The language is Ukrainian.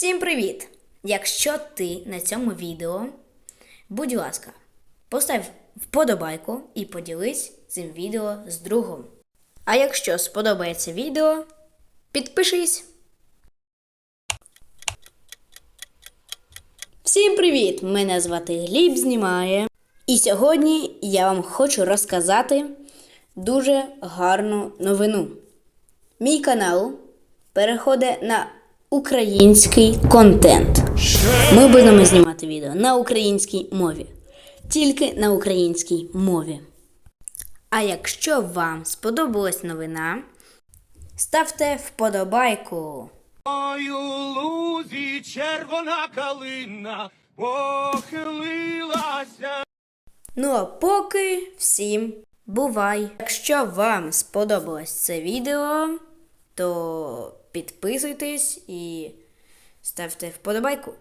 Всім привіт! Якщо ти на цьому відео, будь ласка, постав вподобайку і поділись цим відео з другом. А якщо сподобається відео, підпишись. Всім привіт! Мене звати Гліб знімає. І сьогодні я вам хочу розказати дуже гарну новину. Мій канал переходить на український контент. Ми будемо знімати відео на українській мові. Тільки на українській мові. А якщо вам сподобалась новина, ставте вподобайку. Ой, у лузі червона калина похилилася. Ну а поки всім бувай! Якщо вам сподобалось це відео, то підписуйтесь і ставте вподобайку.